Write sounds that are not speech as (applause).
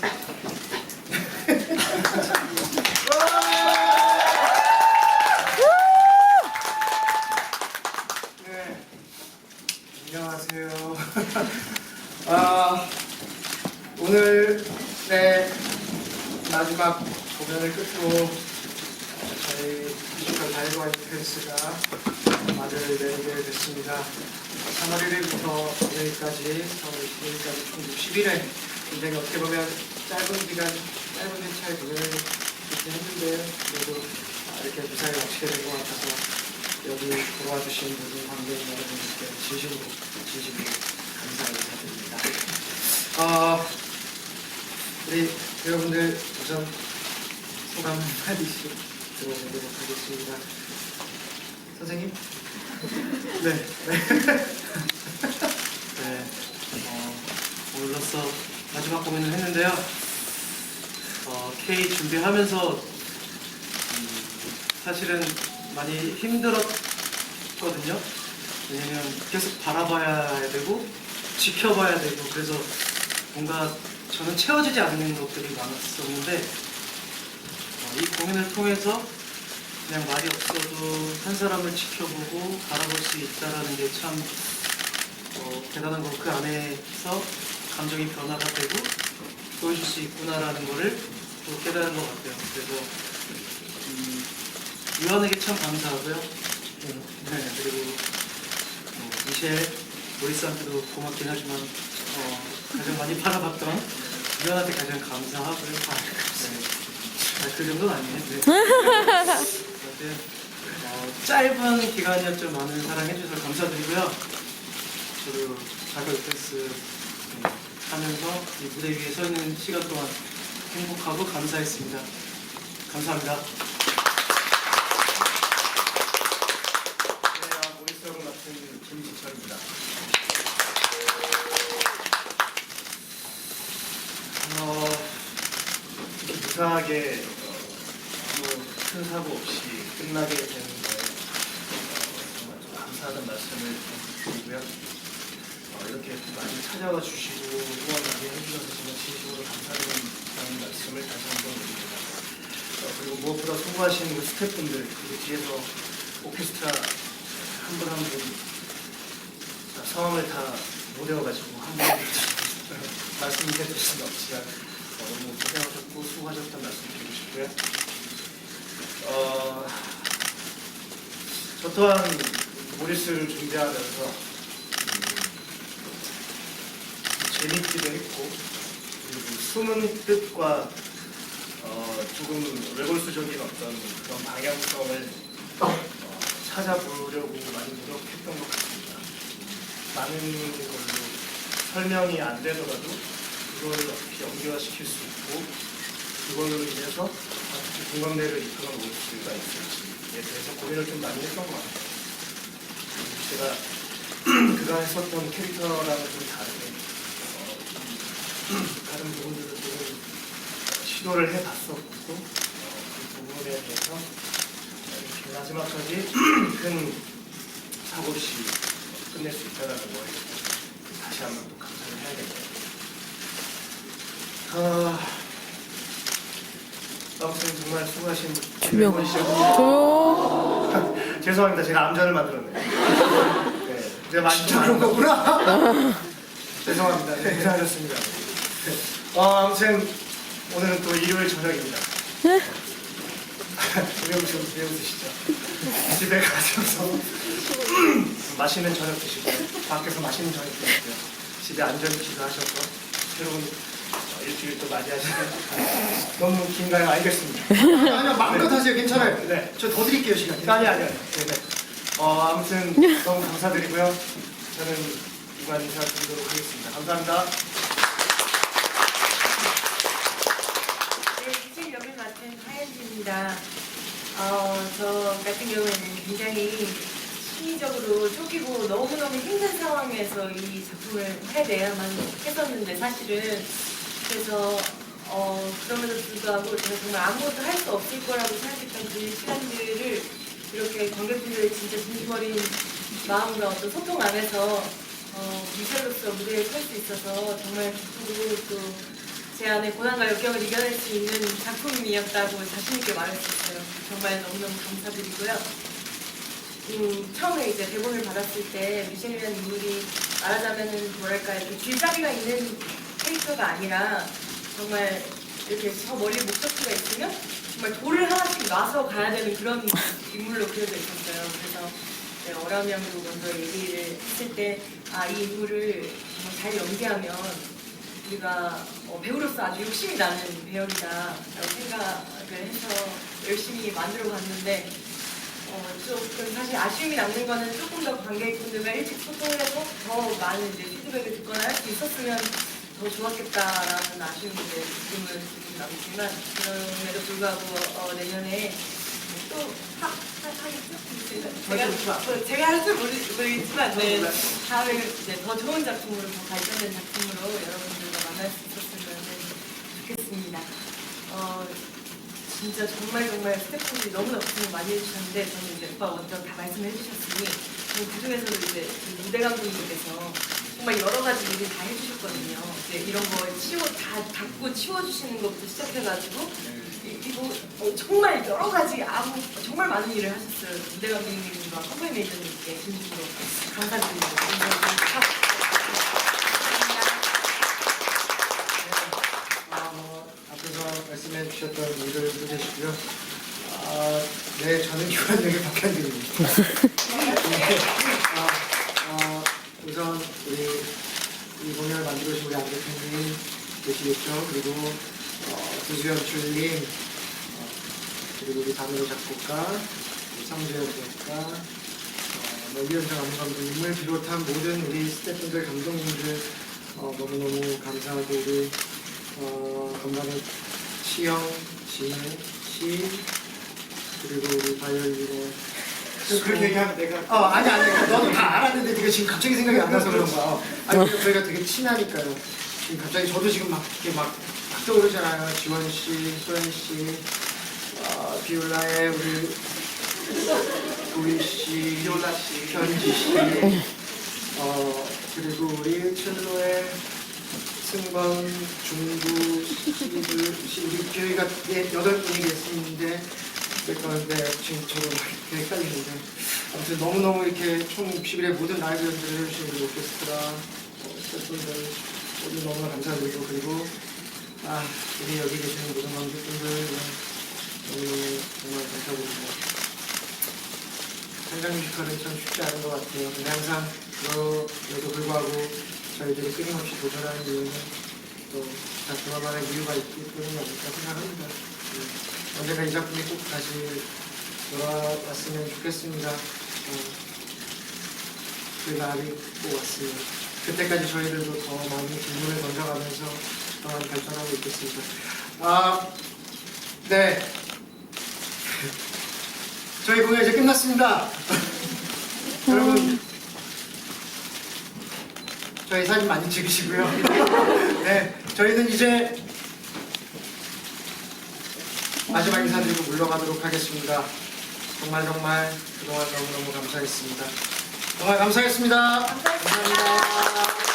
네. 안녕하세요. (laughs) 아, 오늘 네 마지막 공연을 끝으로 저희 뮤지컬 다이브 화이트스가 말을 내리게 됐습니다. 3월 1일부터 오늘까지 4월 22일까지 총 60일에 굉장히 어떻게 보면 짧은 기간, 짧은 회차의 공연을 이렇게 했는데 그래도 이렇게 무사히 마치게 된 것 같아서 여기 돌아와주신 모든 관객 여러분들께 진심으로 진심으로 감사를 드립니다. 어, 우리 여러분들 우선 소감 한마디씩 들어보도록 하겠습니다. 선생님? 네. (laughs) 네. 네, 어, 오늘로써 마지막 공연을 했는데요. 어, K 준비하면서 음, 사실은 많이 힘들었거든요. 왜냐면 계속 바라봐야 되고 지켜봐야 되고 그래서 뭔가 저는 채워지지 않는 것들이 많았었는데 어, 이 공연을 통해서 그냥 말이 없어도 한 사람을 지켜보고 바라볼 수 있다라는 게참 어, 대단한 거그 안에서 감정이 변화가 되고 보여줄 수 있구나라는 거를 또 깨달은 것 같아요. 그래서 음, 유한에게 참 감사하고요. 네, 그리고 어, 미셸 모리스한테도 고맙긴 하지만 어, 가장 많이 바라봤던 유한한테 가장 감사하고요. 네. 아, 그 정도는 아니에요. 네. 어, 짧은 기간이었지만 많은 사랑 해주셔서 감사드리고요. 저도 자가 유펜스 하면서 이 무대 위에 서 있는 시간 동안 행복하고 감사했습니다. 감사합니다. 네, 아, 모리스 역을 맡은 김지철입니다. 어, 이렇게 무사하게 어, 아무 큰 사고 없이 끝나게 되는 거에 어, 정말 좀 감사하다는 말씀을 드리고요. 어, 이렇게 많이 찾아와 주시고 후원 많이 해주셔서 정말 진심으로 감사드린다는 말씀을 다시 한 번 드립니다. 어, 그리고 무엇보다 수고하신 우리 스태프분들 그리고 뒤에서 오케스트라 한 분 한분 성함을 다 못 외워가지고 한분 말씀해 주실 수는 없지만 어, 너무 고생하셨고 수고하셨다는 말씀 드리고 싶고요. 어, 저 또한 모리스를 준비하면서 음, 재밌기도 했고 그리고 숨은 뜻과 어, 조금 레골수적인 어떤 그런 방향성을 어, 찾아보려고 많이 노력했던 것 같습니다. 많은 걸로 설명이 안 되더라도 그걸 어떻게 연결시킬 수 있고 그걸로 인해서 어떻게 공감대를 이끌어 놓을 수가 있을지에 대해서 고민을 좀 많이 했던 것 같아요. 제가 (clears throat) 그가 했었던 캐릭터랑은 좀 다르게 다른 부분들을 조금 시도를 해봤었고 어, 그 부분에 대해서 이렇게 마지막까지 큰 사고 없이 끝낼 수 있다는 거에 다시 한번 또 감사를 해야겠네요. 아, 아무튼 정말 수고하신. 분 조용. (laughs) 죄송합니다. 제가 암전을 만들었네요. 네, 제가 많이 진짜 그런 거구나. (laughs) 죄송합니다. 네, 고생하셨습니다. 어, 아무튼 오늘은 또 일요일 저녁입니다. 왜 웃으, 왜 웃으시죠? 집에 가셔서 (clears throat) 맛있는 저녁 드시고 밖에서 맛있는 저녁 드시고요. 집에 안전히 기도하셔서 새로운 어, 일주일 또 맞이하시면 너무 긴가요? 알겠습니다. (laughs) 아니요 마음껏 하세요 괜찮아요 네. 저 더 드릴게요 시간 아니 아니요. 네 네. 어, 아무튼 너무 감사드리고요. 저는 이만 인사드리도록 하겠습니다. 감사합니다. 네, 기술 역을 맡은 하연지입니다. 어, 저 같은 경우에는 굉장히 심리적으로 쫓기고 너무너무 힘든 상황에서 이 작품을 해내야만 했었는데 사실은 그래서 어, 그럼에도 불구하고 제가 정말 아무것도 할 수 없을 거라고 생각했던 그 시간들을 이렇게 관객분들의 진짜 진심 어린 마음과 어떤 소통 안에서 어, 미셀로서 무대에 설 수 있어서 정말 기쁘고 또 제 안에 고난과 역경을 이겨낼 수 있는 작품이었다고 자신있게 말할 수 있어요. 정말 너무너무 감사드리고요. 음, 처음에 이제 대본을 받았을 때 미셸이라는 인물이 말하자면은 뭐랄까 이렇게 길다리가 있는 캐릭터가 아니라 정말 이렇게 저 멀리 목적지가 있으면 정말 돌을 하나씩 놔서 가야 되는 그런 인물로 그려져 있었어요. 그래서 네, 어라명으로 먼저 얘기를 했을 때 아 이 인물을 잘 연기하면 우리가 어, 배우로서 아주 욕심이 나는 배역이다라고 생각을 해서 열심히 만들어 봤는데 어, 사실 아쉬움이 남는 거는 조금 더 관객분들과 일찍 소통을 해서 더 많은 이제 피드백을 듣거나 할 수 있었으면 더 좋았겠다라는 아쉬움이 지금은 남지만 그럼에도 불구하고 어, 내년에? 제가, 제가, 제가 할줄 모르겠지만 네, 다음에 이제 더 좋은 작품으로 더 발전된 작품으로 여러분들과 만날 수 있었으면 좋겠습니다. 어, 진짜 정말 정말 스태프분들이 너무나 고생 많이 해주셨는데 저는 이제 오빠 먼저 다 말씀해 주셨으니 그중에서도 이제 그 무대 감독님께서 정말 여러 가지 일을 다 해주셨거든요. 이런 거 치워 다 닦고 치워주시는 것부터 시작해가지고 그리고 어, 정말 여러 가지 아무 정말 많은 일을 하셨어요. 무대 감독님과 컴플 메이저님께 진심으로 감사드립니다. 감사합니다. 아, 뭐, 앞에서 말씀해 주셨던 분들도 계시고요. 아, 네, 저는 교환역의 박현빈입니다. 네, 아, 아, 우선 우리 이 공연을 만들어주신 우리 안대 팬님 계시겠죠? 그리고 어, 두수연 출님, 어, 그리고 우리 단으로 작곡가, 상주현 작곡가, 어, 뭐 이현정 안무감독님을 비롯한 모든 우리 스태프분들, 감독님들 어, 너무너무 감사하고 우리 어, 건강의 시영, 진우, 시 그리고 우리 바이올린의 그렇게 얘기하면 내가 어 아니 아니 너도 다 알았는데 네가 지금 갑자기 생각이 안 나서 그런 거야 어. 아니 저희가 되게 친하니까요 지금 갑자기 저도 지금 막 이렇게 막, 막 떠오르잖아요 지원 씨, 소연 씨 어, 비올라의 우리 도희 씨, 비올라 씨. 현지 씨 어, 그리고 우리 첼로의 승건, 중구, 시드, 시 우리 저희가 예, 여덟 분이 계시는데 그런데 지금 저도 막 이렇게 헷갈리는데 아무튼 너무너무 이렇게 총 60일의 모든 라이브 연주를 해주신 우리 오케스트라 어, 스태프분들 모두 너무나 감사드리고 그리고 아 우리 여기 계시는 모든 관객분들 네, 너무너무 정말 감사드립니다 현장 뮤지컬은 참 쉽지 않은 것 같아요. 근데 항상 그럼에도 불구하고 저희들이 끊임없이 도전하는 이유는 또다 그만한 이유가 있기 때문이 아닐까 생각합니다. 네. 언젠가 이 작품이 꼭 다시 돌아왔으면 좋겠습니다. 어, 그 날이 꼭 왔으면 그때까지 저희들도 더 많은 질문을 던져가면서 더 많이 발전하고 있겠습니다. 아, 네. (laughs) 저희 공연 이제 끝났습니다. (laughs) 여러분, 저희 사진 많이 찍으시고요. (laughs) 네, 저희는 이제 마지막 인사드리고 물러가도록 하겠습니다. 정말 정말 그동안 너무너무 감사했습니다. 정말 감사했습니다. 감사합니다. 감사합니다.